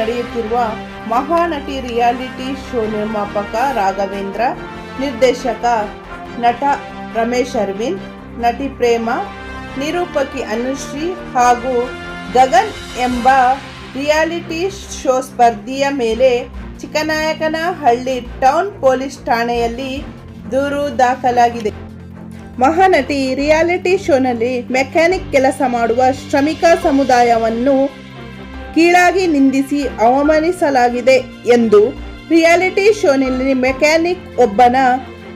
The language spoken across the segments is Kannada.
ನಡೆಯುತ್ತಿರುವ ಮಹಾನಟಿ ರಿಯಾಲಿಟಿ ಶೋ ನಿರ್ಮಾಪಕ ರಾಘವೇಂದ್ರ, ನಿರ್ದೇಶಕ ನಟ ರಮೇಶ್ ಅರವಿಂದ್, ನಟಿ ಪ್ರೇಮ, ನಿರೂಪಕಿ ಅನುಶ್ರೀ ಹಾಗೂ ಗಗನ್ ಎಂಬ ರಿಯಾಲಿಟಿ ಶೋ ಸ್ಪರ್ಧಿಯ ಮೇಲೆ ಚಿಕ್ಕನಾಯಕನಹಳ್ಳಿ ಟೌನ್ ಪೊಲೀಸ್ ಠಾಣೆಯಲ್ಲಿ ದೂರು ದಾಖಲಾಗಿದೆ. ಮಹಾನಟಿ ರಿಯಾಲಿಟಿ ಶೋನಲ್ಲಿ ಮೆಕ್ಯಾನಿಕ್ ಕೆಲಸ ಮಾಡುವ ಶ್ರಮಿಕ ಸಮುದಾಯವನ್ನು ಕೀಳಾಗಿ ನಿಂದಿಸಿ ಅವಮಾನಿಸಲಾಗಿದೆ ಎಂದು ರಿಯಾಲಿಟಿ ಶೋನಲ್ಲಿ ಮೆಕ್ಯಾನಿಕ್ ಒಬ್ಬನ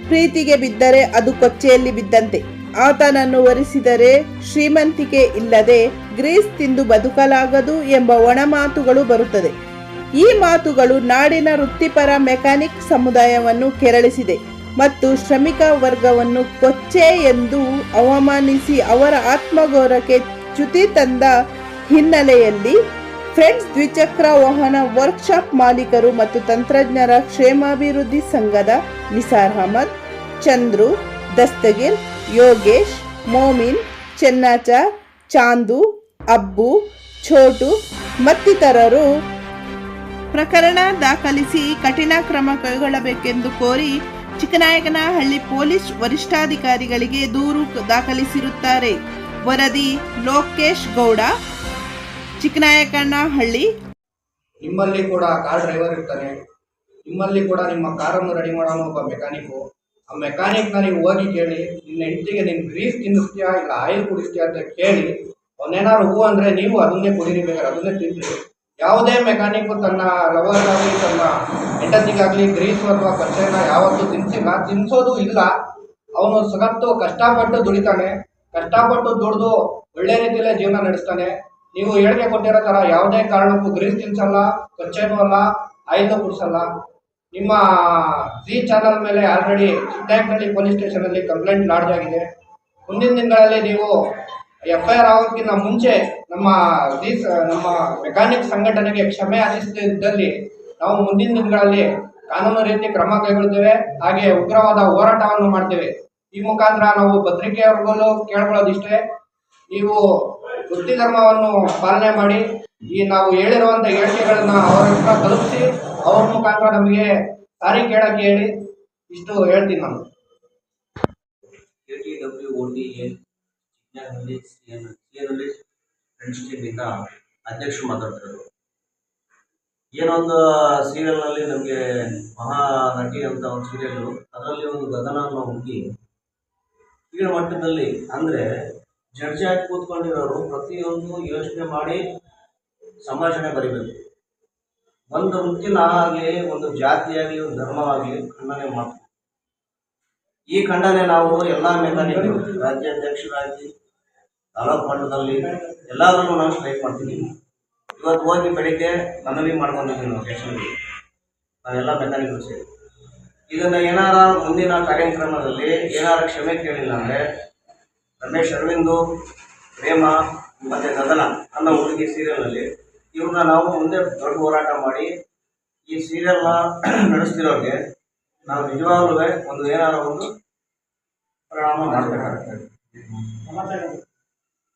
ಪ್ರೀತಿಗೆ ಬಿದ್ದರೆ ಅದು ಕೊಚ್ಚೆಯಲ್ಲಿ ಬಿದ್ದಂತೆ. ಆತನನ್ನು ವರಿಸಿದರೆ ಶ್ರೀಮಂತಿಕೆ ಇಲ್ಲದೆ ಗ್ರೀಸ್ ತಿಂದು ಬದುಕಲಾಗದು ಎಂಬ ಒಣ ಮಾತುಗಳು ಬರುತ್ತದೆ. ಈ ಮಾತುಗಳು ನಾಡಿನ ವೃತ್ತಿಪರ ಮೆಕ್ಯಾನಿಕ್ ಸಮುದಾಯವನ್ನು ಕೆರಳಿಸಿದೆ ಮತ್ತು ಶ್ರಮಿಕ ವರ್ಗವನ್ನು ಕೊಚ್ಚೆ ಎಂದು ಅವಮಾನಿಸಿ ಅವರ ಆತ್ಮಗೌರವಕ್ಕೆ ಚ್ಯುತಿ ತಂದ ಹಿನ್ನೆಲೆಯಲ್ಲಿ ಫ್ರೆಂಡ್ಸ್, ದ್ವಿಚಕ್ರ ವಾಹನ ವರ್ಕ್ಶಾಪ್ ಮಾಲೀಕರು ಮತ್ತು ತಂತ್ರಜ್ಞರ ಕ್ಷೇಮಾಭಿವೃದ್ಧಿ ಸಂಘದ ನಿಸಾರ್ ಅಹಮದ್, ಚಂದ್ರು, ದಸ್ತಗಿರ್, ಯೋಗೇಶ್, ಮೋಮಿನ್, ಚೆನ್ನಾಚಾರ್, ಚಾಂದು, ಅಬ್ಬು, ಛೋಟು ಮತ್ತಿತರರು ಪ್ರಕರಣ ದಾಖಲಿಸಿ ಕಠಿಣ ಕ್ರಮ ಕೈಗೊಳ್ಳಬೇಕೆಂದು ಕೋರಿ ಚಿಕ್ಕನಾಯಕನಹಳ್ಳಿ ಪೊಲೀಸ್ ವರಿಷ್ಠಾಧಿಕಾರಿಗಳಿಗೆ ದೂರು ದಾಖಲಿಸಿರುತ್ತಾರೆ. ವರದಿ ಲೋಕೇಶ್ ಗೌಡ ಚಿಕ್ಕನಾಯಕನಹಳ್ಳಿ ನಿಮ್ಮಲ್ಲಿ ಕೂಡ ಕಾರ್ ಡ್ರೈವರ್ ಇರ್ತಾನೆ. ನಿಮ್ಮಲ್ಲಿ ಕೂಡ ನಿಮ್ಮ ಕಾರನ್ನು ರೆಡಿ ಮಾಡೋನು ಒಬ್ಬ ಮೆಕ್ಯಾನಿಕ್ ಆ ಮೆಕ್ಯಾನಿಕ್ನ ನೀವು ಹೋಗಿ ಕೇಳಿ, ನಿನ್ನ ಹೆಂಡತಿಗೆ ನಿನ್ ಗ್ರೀಸ್ ತಿನ್ನಿಸ್ತೀಯಾ ಇಲ್ಲ ಆಯಿಲ್ ಕುಡಿಸ್ತೀಯಾ ಅಂತ ಕೇಳಿ, ಅವನೇನಾದ್ರು ಹೂ ಅಂದರೆ ನೀವು ಅದನ್ನೇ ಕುಡೀರಿ ಬೇಕಾದ್ರೆ ಅದನ್ನೇ ತಿನ್ನಿರಿ. ಯಾವುದೇ ಮೆಕ್ಯಾನಿಕ್ ತನ್ನ ಲವರ್ಗಾಗಲಿ ತನ್ನ ಹೆಂಡತಿಗಾಗಲಿ ಗ್ರೀಸ್ ಅಥವಾ ಕಚ್ಚೆನ ಯಾವತ್ತೂ ತಿನ್ಸಿಲ್ಲ. ತಿನ್ಸೋದು ಇಲ್ಲ. ಅವನು ಸಗತ್ತು ಕಷ್ಟಪಟ್ಟು ದುಡಿತಾನೆ. ಕಷ್ಟಪಟ್ಟು ದುಡಿದು ಒಳ್ಳೆ ರೀತಿಯಲ್ಲೇ ಜೀವನ ನಡೆಸ್ತಾನೆ. ನೀವು ಹೇಳಿಕೆ ಕೊಟ್ಟಿರೋ ಥರ ಯಾವುದೇ ಕಾರಣಕ್ಕೂ ಗ್ರೀಸ್ ತಿನ್ಸಲ್ಲ ಕೊಚ್ಚೇನು ಅಲ್ಲ, ಆಯಿಲು ಕುಡಿಸಲ್ಲ ನಿಮ್ಮ ಜಿ ಚಾನಲ್ ಮೇಲೆ ಆಲ್ರೆಡಿ ಚಿಕ್ಕನಾಯಕನಹಳ್ಳಿ ಪೊಲೀಸ್ ಸ್ಟೇಷನಲ್ಲಿ ಕಂಪ್ಲೇಂಟ್ ಲಾಡ್ಜ್ ಆಗಿದೆ. ಮುಂದಿನ ದಿನಗಳಲ್ಲಿ ನೀವು ಎಫ್ ಐ ಆರ್ ಆಗೋದಕ್ಕಿಂತ ಮುಂಚೆ ನಮ್ಮ ಜಿ ನಮ್ಮ ಮೆಕ್ಯಾನಿಕ್ ಸಂಘಟನೆಗೆ ಕ್ಷಮೆ ಯಾಚಿಸದಿದ್ದಲ್ಲಿ ನಾವು ಮುಂದಿನ ದಿನಗಳಲ್ಲಿ ಕಾನೂನು ರೀತಿ ಕ್ರಮ ಕೈಗೊಳ್ತೇವೆ. ಹಾಗೆ ಉಗ್ರವಾದ ಹೋರಾಟವನ್ನು ಮಾಡ್ತೇವೆ. ಈ ಮುಖಾಂತರ ನಾವು ಪತ್ರಿಕೆಯವರಿಗೂ ಕೇಳ್ಕೊಳ್ಳೋದಿಷ್ಟೇ. ನೀವು ವೃತ್ತಿ ಧರ್ಮವನ್ನು ಪಾಲನೆ ಮಾಡಿ ಈ ನಾವು ಹೇಳಿರುವಂಥ ಹೇಳಿಕೆಗಳನ್ನ ಅವರ ಹತ್ರ ತಲುಪಿಸಿ, ಅವ್ರ ಮುಖಾಂತರ ನಮಗೆ ಸಾರಿ ಕೇಳಕ್ಕೆ ಹೇಳಿ ಇಷ್ಟು ಹೇಳ್ತೀನಿ ನಾನು. K T W T friends ಮಾತಾಡ್ತಿರೋದು. ಏನೊಂದು ಸೀರಿಯಲ್ನಲ್ಲಿ ನಮಗೆ ಮಹಾ ನಟಿ ಅಂತ ಒಂದು ಸೀರಿಯಲ್ಲು ಅದರಲ್ಲಿ ಒಂದು ಗಗನ ಅನ್ನೋ ಹುಡುಗಿ ಕೀಳ ಮಟ್ಟದಲ್ಲಿ ಅಂದರೆ ಜಡ್ಜ್ ಆಗಿ ಕೂತ್ಕೊಂಡಿರೋರು ಪ್ರತಿಯೊಂದು ಯೋಚನೆ ಮಾಡಿ ಸಂಭಾಷಣೆ ಬರೀಬೇಕು. ಒಂದು ವೃತ್ತಿನ ಆಗಲಿ, ಒಂದು ಜಾತಿಯಾಗಲಿ ಒಂದು ಧರ್ಮವಾಗಲಿ ಖಂಡನೆ ಮಾಡ್ತೀವಿ ಈ ಖಂಡನೆ ನಾವು ಎಲ್ಲ ಮೇಲೆ ರಾಜ್ಯಾಧ್ಯಕ್ಷರಾಗಿ, ತಾಲೂಕು ಮಟ್ಟದಲ್ಲಿ ಎಲ್ಲಾದ್ರೂ ನಾವು ಸ್ಟ್ರೈಕ್ ಮಾಡ್ತೀನಿ. ಇವತ್ತು ಹೋಗಿ ಬೆಳಿಗ್ಗೆ ಮನವಿ ಮಾಡ್ಕೊಂಡಿದ್ದೀವಿ ನಾವು ಸ್ಟೇಷನ್ಗೆ ನಾವೆಲ್ಲ ಮೆಕ್ಯಾನಿಕ್ಗಳು ಸೇರಿ. ಇದನ್ನ ಏನಾರ ಮುಂದಿನ ಕಾರ್ಯಕ್ರಮದಲ್ಲಿ ಏನಾರ ಕ್ಷಮೆ ಕೇಳಿಲ್ಲ ಅಂದರೆ ರಮೇಶ್ ಅರವಿಂದು ಪ್ರೇಮ ಮತ್ತು ಗದನ ಅನ್ನೋ ಹುಡುಗಿ ಸೀರಿಯಲ್ನಲ್ಲಿ ಇವ್ರನ್ನ ನಾವು ಮುಂದೆ ದೊಡ್ಡ ಹೋರಾಟ ಮಾಡಿ ಈ ಸೀರಿಯಲ್ನ ನಡೆಸ್ತಿರೋರಿಗೆ ನಾವು ನಿಜವಾಗ್ಲೂ ಒಂದು ಏನಾರ ಒಂದು ಪರಿಣಾಮ ಮಾಡಬೇಕಾಗ್ತದೆ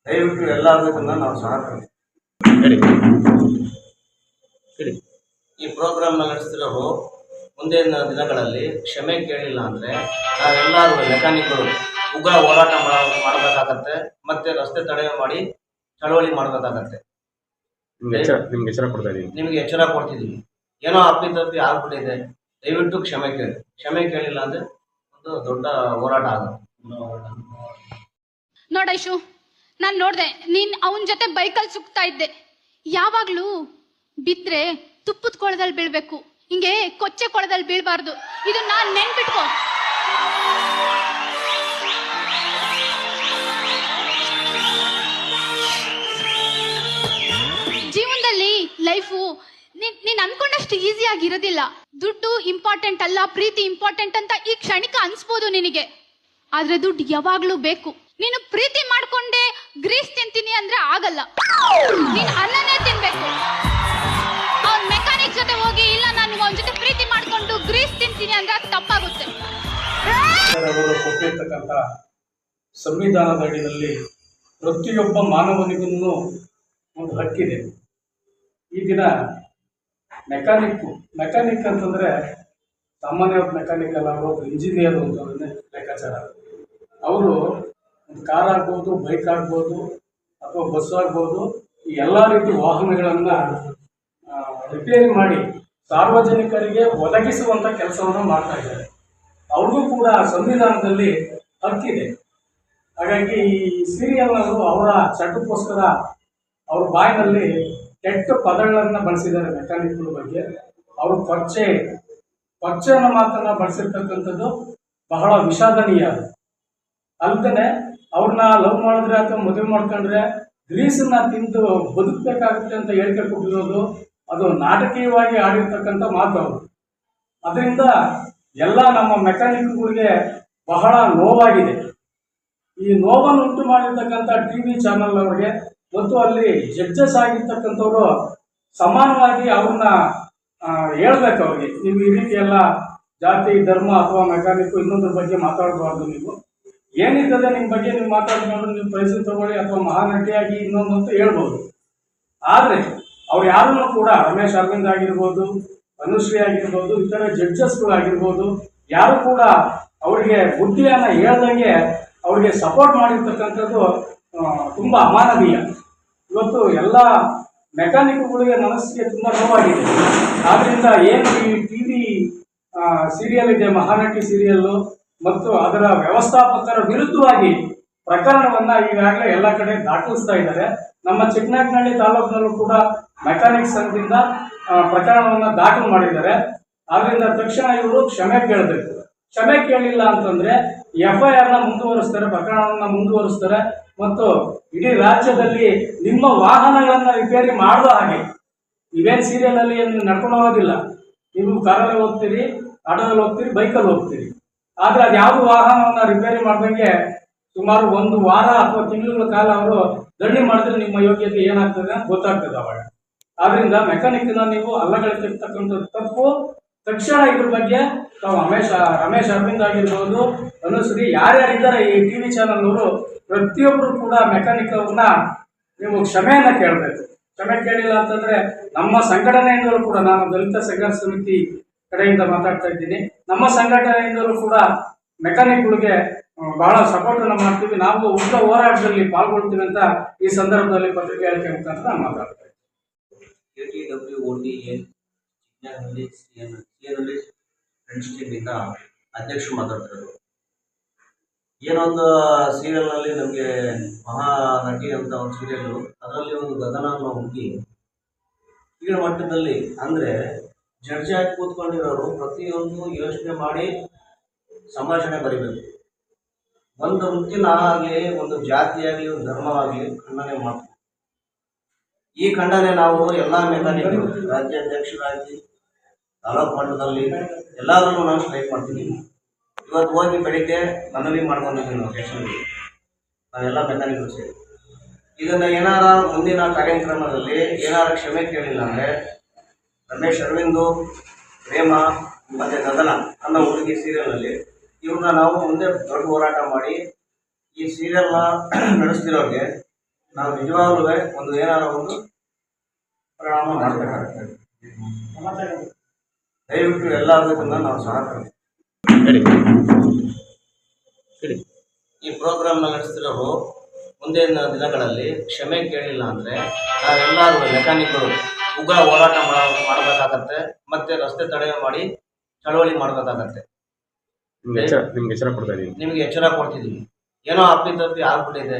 ದಯವಿಟ್ಟು ಎಲ್ಲರಿಗೂ ಇದನ್ನ ನಾವು ಸಹಕರಿಸ್ತೀವಿ ಈ ಪ್ರೋಗ್ರಾಮ್ನ ನಡೆಸ್ತಿರೋರು ಮುಂದಿನ ದಿನಗಳಲ್ಲಿ ಕ್ಷಮೆ ಕೇಳಿಲ್ಲ ಅಂದರೆ ನಾವೆಲ್ಲರೂ ಮೆಕ್ಯಾನಿಕ್ಗಳು ಉಗ್ರ ಹೋರಾಟ ಮಾಡ- ಮಾಡಬೇಕಾಗತ್ತೆ ಮತ್ತೆ ರಸ್ತೆ ತಡೆ ಮಾಡಿ ಚಳವಳಿ ಮಾಡಬೇಕಾಗತ್ತೆ. ನಿಮ್ಗೆ ಎಚ್ಚರ ಕೊಡ್ತಾ ಇದೀನಿ. ನಿಮಗೆ ಎಚ್ಚರ ಕೊಡ್ತಿದೀನಿ. ಏನೋ ಅಪ್ಪಿತಪ್ಪಿ ಆಗ್ಬಿಟ್ಟಿದೆ ದಯವಿಟ್ಟು ಕ್ಷಮೆ ಕೇಳಿ. ಕ್ಷಮೆ ಕೇಳಿಲ್ಲ ಅಂದ್ರೆ ಒಂದು ದೊಡ್ಡ ಹೋರಾಟ ಆಗುತ್ತೆ. ನೋಡೈಶು ನಾನು ನೋಡ್ದೆ ನೀನ್ ಅವನ ಜೊತೆ ಬೈಕಲ್ಲಿ ಸುಕ್ತಾ ಇದ್ದೆ. ಯಾವಾಗ್ಲೂ ಬಿದ್ರೆ ತುಪ್ಪದ ಕೊಳದಲ್ಲಿ ಬೀಳ್ಬೇಕು ಹಿಂಗೆ ಕೊಚ್ಚೆ ಕೊಳದಲ್ಲಿ ಬೀಳ್ಬಾರ್ದು. ಇದು ನಾನ್ ನೆನ್ಪಿಟ್ಕೋ. ಲೈಫು, ನೀನ್ ಅನ್ಕೊಂಡಷ್ಟು ಈಸಿ ಆಗಿರೋದಿಲ್ಲ. ದುಡ್ಡು ಇಂಪಾರ್ಟೆಂಟ್ ಅಲ್ಲ, ಪ್ರೀತಿ ಇಂಪಾರ್ಟೆಂಟ್ ಅಂತ ಈ ಕ್ಷಣಿಕ ಅನ್ಸ್ಬೋದು ನಿನಗೆ. ಆದ್ರೆ ದುಡ್ಡು ಯಾವಾಗ್ಲೂ ಬೇಕು. ನೀನು ಪ್ರೀತಿ ಮಾಡ್ಕೊಂಡೆ ಗ್ರೀಸ್ ತಿಂತೀನಿ ಅಂದ್ರೆ ಆಗಲ್ಲ. ನೀನ್ ಅನ್ನನೇ ತಿನ್ಬೇಕು. ಅವ್ನ್ ಮೆಕ್ಯಾನಿಕ್ ಜೊತೆ ಹೋಗಿ, ಇಲ್ಲ, ನಾನು ಅವನ ಜೊತೆ ಪ್ರೀತಿ ಮಾಡ್ಕೊಂಡು ಗ್ರೀಸ್ ತಿಂತೀನಿ ಅಂದ್ರೆ ಅದು ತಪ್ಪಾಗುತ್ತೆ. ಸಂವಿಧಾನದ ಅಡಿಯಲ್ಲಿ ಪ್ರತಿಯೊಬ್ಬ ಮಾನವನಿಗೂ ಒಂದು ಹಕ್ಕಿದೆ. ಈ ದಿನ ಮೆಕ್ಯಾನಿಕ್ ಮೆಕ್ಯಾನಿಕ್ ಅಂತಂದರೆ ಸಾಮಾನ್ಯವಾದ ಮೆಕ್ಯಾನಿಕ್ ಅಲ್ಲ ಅವರು ಇಂಜಿನಿಯರ್ ಅಂತ ಲೆಕ್ಕಾಚಾರ ಅವರು ಒಂದು ಕಾರ್ ಆಗ್ಬೋದು ಬೈಕ್ ಆಗ್ಬೋದು, ಅಥವಾ ಬಸ್ ಆಗ್ಬೋದು, ಈ ಎಲ್ಲ ರೀತಿ ವಾಹನಗಳನ್ನು ರಿಪೇರಿ ಮಾಡಿ ಸಾರ್ವಜನಿಕರಿಗೆ ಒದಗಿಸುವಂಥ ಕೆಲಸವನ್ನು ಮಾಡ್ತಾ ಇದ್ದಾರೆ. ಅವ್ರಿಗೂ ಕೂಡ ಸಂವಿಧಾನದಲ್ಲಿ ಹಕ್ಕಿದೆ ಹಾಗಾಗಿ ಈ ಸೀರಿಯಲ್ನವರು ಅವರ ಚಟಕ್ಕೋಸ್ಕರ ಅವ್ರ ಬಾಯಿನಲ್ಲಿ ಕೆಟ್ಟ ಪದಗಳನ್ನು ಬಳಸಿದ್ದಾರೆ ಮೆಕ್ಯಾನಿಕ್ಗಳ ಬಗ್ಗೆ. ಅವರು ಕೊಚ್ಚೆ ಅನ್ನೋ ಮಾತನ್ನ ಬಳಸಿರ್ತಕ್ಕಂಥದ್ದು ಬಹಳ ವಿಷಾದನೀಯ. ಅಲ್ಲದೆ ಅವ್ರನ್ನ ಲವ್ ಮಾಡಿದ್ರೆ ಅಥವಾ ಮದುವೆ ಮಾಡ್ಕೊಂಡ್ರೆ ಗ್ರೀಸನ್ನ ತಿಂದು ಬದುಕಬೇಕಾಗುತ್ತೆ ಅಂತ ಹೇಳಿಕೆ ಕೊಟ್ಟಿರೋದು ಅದು ನಾಟಕೀಯವಾಗಿ ಆಡಿರ್ತಕ್ಕಂಥ ಮಾತು ಅವರು ಅದರಿಂದ ಎಲ್ಲ ನಮ್ಮ ಮೆಕ್ಯಾನಿಕ್ಗಳಿಗೆ ಬಹಳ ನೋವಾಗಿದೆ. ಈ ನೋವನ್ನು ಉಂಟು ಮಾಡಿರ್ತಕ್ಕಂಥ ಟಿ ವಿ ಚಾನಲ್ ಅವರಿಗೆ ಮತ್ತು ಅಲ್ಲಿ ಜಡ್ಜಸ್ ಆಗಿರ್ತಕ್ಕಂಥವ್ರು ಸಮಾನವಾಗಿ ಅವ್ರನ್ನ ಹೇಳ್ಬೇಕು ಅವ್ರಿಗೆ. ನೀವು ಈ ರೀತಿ ಎಲ್ಲ ಜಾತಿ, ಧರ್ಮ ಅಥವಾ ಮೆಕ್ಯಾನಿಕ್ ಇನ್ನೊಂದ್ರ ಬಗ್ಗೆ ಮಾತಾಡಬಾರ್ದು ನೀವು. ಏನಿರ್ತದೆ ನಿಮ್ಮ ಬಗ್ಗೆ ನೀವು ಮಾತಾಡ್ಕೊಂಡು ನೀವು ಪ್ರೈಸು ತಗೊಳ್ಳಿ ಅಥವಾ ಮಹಾನಟಿಯಾಗಿ ಇನ್ನೊಂದು ಅಂತ ಹೇಳ್ಬೋದು. ಆದರೆ ಅವ್ರು ಯಾರನ್ನು ಕೂಡ ರಮೇಶ್ ಅರವಿಂದ್ ಆಗಿರ್ಬೋದು, ಅನುಶ್ರೀ ಆಗಿರ್ಬೋದು, ಇತರ ಜಡ್ಜಸ್ಗಳಾಗಿರ್ಬೋದು ಯಾರು ಕೂಡ ಅವರಿಗೆ ಬುದ್ಧಿಯನ್ನು ಹೇಳ್ದಂಗೆ ಅವರಿಗೆ ಸಪೋರ್ಟ್ ಮಾಡಿರ್ತಕ್ಕಂಥದ್ದು ತುಂಬ ಅಮಾನವೀಯ. ಇವತ್ತು ಎಲ್ಲ ಮೆಕ್ಯಾನಿಕ್ಗಳಿಗೆ ಮನಸ್ಸಿಗೆ ತುಂಬ ನೋವಾಗಿದೆ. ಆದ್ದರಿಂದ ಏನು ಈ ಟಿ ವಿ ಸೀರಿಯಲ್ ಇದೆ, ಮಹಾನಟಿ ಸೀರಿಯಲ್ಲು ಮತ್ತು ಅದರ ವ್ಯವಸ್ಥಾಪಕರ ವಿರುದ್ಧವಾಗಿ ಪ್ರಕರಣವನ್ನ ಈಗಾಗಲೇ ಎಲ್ಲ ಕಡೆ ದಾಖಲಿಸ್ತಾ ಇದ್ದಾರೆ. ನಮ್ಮ ಚಿಕ್ಕನಾಗ್ನಹಳ್ಳಿ ತಾಲೂಕಿನಲ್ಲೂ ಕೂಡ ಮೆಕ್ಯಾನಿಕ್ ಸಂಘದಿಂದ ಪ್ರಕರಣವನ್ನು ದಾಖಲು ಮಾಡಿದ್ದಾರೆ. ಆದ್ದರಿಂದ ತಕ್ಷಣ ಇವರು ಕ್ಷಮೆ ಕೇಳಬೇಕು. ಕ್ಷಮೆ ಕೇಳಿಲ್ಲ ಅಂತಂದ್ರೆ ಎಫ್ ಐ ಆರ್ನ ಮುಂದುವರಿಸ್ತಾರೆ, ಪ್ರಕರಣವನ್ನ ಮುಂದುವರಿಸ್ತಾರೆ, ಮತ್ತು ಇಡೀ ರಾಜ್ಯದಲ್ಲಿ ನಿಮ್ಮ ವಾಹನಗಳನ್ನ ರಿಪೇರಿ ಮಾಡುವ ಹಾಗೆ. ನೀವೇನು ಸೀರಿಯಲಲ್ಲಿ ಏನು ನಡ್ಕೊಂಡು ಹೋಗೋದಿಲ್ಲ. ನೀವು ಕಾರಲ್ಲಿ ಹೋಗ್ತೀರಿ ಆಟೋದಲ್ಲಿ ಹೋಗ್ತೀರಿ ಬೈಕಲ್ಲಿ ಹೋಗ್ತೀರಿ. ಆದರೆ ಅದು ಯಾವುದು ವಾಹನವನ್ನು ರಿಪೇರಿ ಮಾಡ್ದಂಗೆ ಸುಮಾರು ಒಂದು ವಾರ ಅಥವಾ ತಿಂಗಳ ಕಾಲ ಅವರು ದಂಡಿ ಮಾಡಿದ್ರೆ ನಿಮ್ಮ ಯೋಗ್ಯತೆ ಏನಾಗ್ತದೆ ಅಂತ ಗೊತ್ತಾಗ್ತದೆ ಅವಾಗ. ಆದ್ರಿಂದ ಮೆಕ್ಯಾನಿಕ್ನ ನೀವು ಅಲ್ಲಗಳಿಸಿರ್ತಕ್ಕಂಥ ತಪ್ಪು ತಕ್ಷಣ ಇದ್ರ ಬಗ್ಗೆ ತಾವು ರಮೇಶ್ ರಮೇಶ್ ಅರವಿಂದ್ ಆಗಿರ್ಬೋದು, ಅನುಶ್ರೀ ಯಾರ್ಯಾರಿದ್ದಾರೆ ಈ ಟಿ ವಿ ಚಾನಲ್ನವರು ಪ್ರತಿಯೊಬ್ಬರು ಕೂಡ ಮೆಕ್ಯಾನಿಕ್ ಅವ್ರನ್ನ ನೀವು ಕ್ಷಮೆಯನ್ನ ಕೇಳಬೇಕು. ಕ್ಷಮೆ ಕೇಳಿಲ್ಲ ಅಂತಂದ್ರೆ ನಮ್ಮ ಸಂಘಟನೆಯಿಂದಲೂ ಕೂಡ ನಾನು ದಲಿತ ಸಂಘರ್ಷ ಸಮಿತಿ ಕಡೆಯಿಂದ ಮಾತಾಡ್ತಾ ಇದ್ದೀನಿ. ನಮ್ಮ ಸಂಘಟನೆಯಿಂದಲೂ ಕೂಡ ಮೆಕ್ಯಾನಿಕ್ಗಳಿಗೆ ಬಹಳ ಸಪೋರ್ಟ್ ಅನ್ನು ಮಾಡ್ತೀವಿ. ನಾವು ಉಗ್ರ ಹೋರಾಟದಲ್ಲಿ ಪಾಲ್ಗೊಳ್ತೀವಿ ಅಂತ ಈ ಸಂದರ್ಭದಲ್ಲಿ ಪತ್ರಿಕೆ ಅಂತ ನಾನು ಮಾತಾಡ್ತಾ ಇದ್ದೀನಿ. Chikkanahalli C N C N halli friends ಟೀಮಿಂದ ಅಧ್ಯಕ್ಷರು ಮಾತಾಡ್ತಿರೋದು. ಏನೊಂದು ಸೀರಿಯಲ್ನಲ್ಲಿ ನಮಗೆ ಮಹಾ ನಟಿ ಅಂತ ಒಂದು ಸೀರಿಯಲ್ಲು ಅದರಲ್ಲಿ ಒಂದು ಗಗನ ಅನ್ನೋ ಹುಡುಗಿ ಮಟ್ಟದಲ್ಲಿ ಅಂದರೆ ಜಡ್ಜ್ ಆಗಿ ಕೂತ್ಕೊಂಡಿರೋರು ಪ್ರತಿಯೊಂದು ಯೋಚನೆ ಮಾಡಿ ಸಂಭಾಷಣೆ ಬರೀಬೇಕು. ಒಂದು ವೃತ್ತಿನ ಆಗಲಿ, ಒಂದು ಜಾತಿ ಆಗಲಿ ಒಂದು ಧರ್ಮವಾಗಲಿ ಖಂಡನೆ ಮಾಡ್ತೀವಿ ಈ ಖಂಡನೆ ನಾವು ಎಲ್ಲ ಮೆಕ್ಯಾನಿಕ್ ರಾಜ್ಯಾಧ್ಯಕ್ಷರಾಗಿ, ತಾಲೂಕು ಮಟ್ಟದಲ್ಲಿ ಎಲ್ಲಾದ್ರೂ ನಾವು ಸ್ಟ್ರೈಕ್ ಮಾಡ್ತೀವಿ ಇವತ್ತು ಹೋಗಿ ಬೆಳಿಗ್ಗೆ ಮನವಿ ಮಾಡ್ಕೊಂಡಿದ್ದೀವಿ ನಾವು ಸ್ಟೇಷನ್ಗೆ ನಾವೆಲ್ಲ ಮೆಕ್ಯಾನಿಕ್ಗಳು ಸೇರಿ. ಇದನ್ನ ಏನಾರ ಮುಂದಿನ ಕಾರ್ಯಕ್ರಮದಲ್ಲಿ ಏನಾರ ಕ್ಷಮೆ ಕೇಳಿಲ್ಲ ಅಂದರೆ ರಮೇಶ್ ಅರವಿಂದು, ಪ್ರೇಮ, ಮತ್ತೆ ಗಗನ ಅನ್ನೋ ಹುಡುಗಿ ಸೀರಿಯಲ್ನಲ್ಲಿ ಇವ್ರನ್ನ ನಾವು ಮುಂದೆ ದೊಡ್ಡ ಹೋರಾಟ ಮಾಡಿ ಈ ಸೀರಿಯಲ್ನ ನಡೆಸ್ತಿರೋರಿಗೆ ನಾವು ನಿಜವಾಗ್ಲೂ ಒಂದು ಏನಾರ ಒಂದು ಪರಿಣಾಮ ಮಾಡಬೇಕಾಗ್ತದೆ ದಯವಿಟ್ಟು ಎಲ್ಲರಿಗೂ ಇದನ್ನ ನಾವು ಸಹಕರಿಸ್ತೀವಿ ಹೇಳಿ ಹೇಳಿ ಈ ಪ್ರೋಗ್ರಾಮ್ನ ನಡೆಸ್ತಿರೋರು ಮುಂದಿನ ದಿನಗಳಲ್ಲಿ ಕ್ಷಮೆ ಕೇಳಿಲ್ಲ ಅಂದರೆ ನಾವೆಲ್ಲರೂ ಮೆಕ್ಯಾನಿಕ್ಗಳು ಉಗ್ರ ಹೋರಾಟ ಮಾಡ ಮಾಡಬೇಕಾಗತ್ತೆ ಮತ್ತೆ ರಸ್ತೆ ತಡೆ ಮಾಡಿ ಚಳವಳಿ ಮಾಡಬೇಕಾಗತ್ತೆ. ನಿಮ್ಗೆ ಎಚ್ಚರ ನಿಮ್ಗೆ ಎಚ್ಚರ ಕೊಡ್ತಾ ಇದ್ದೀನಿ. ನಿಮಗೆ ಎಚ್ಚರ ಕೊಡ್ತಿದ್ದೀವಿ ಏನೋ ಅಪ್ಪಿತಪ್ಪಿ ಆಗ್ಬಿಟ್ಟಿದೆ.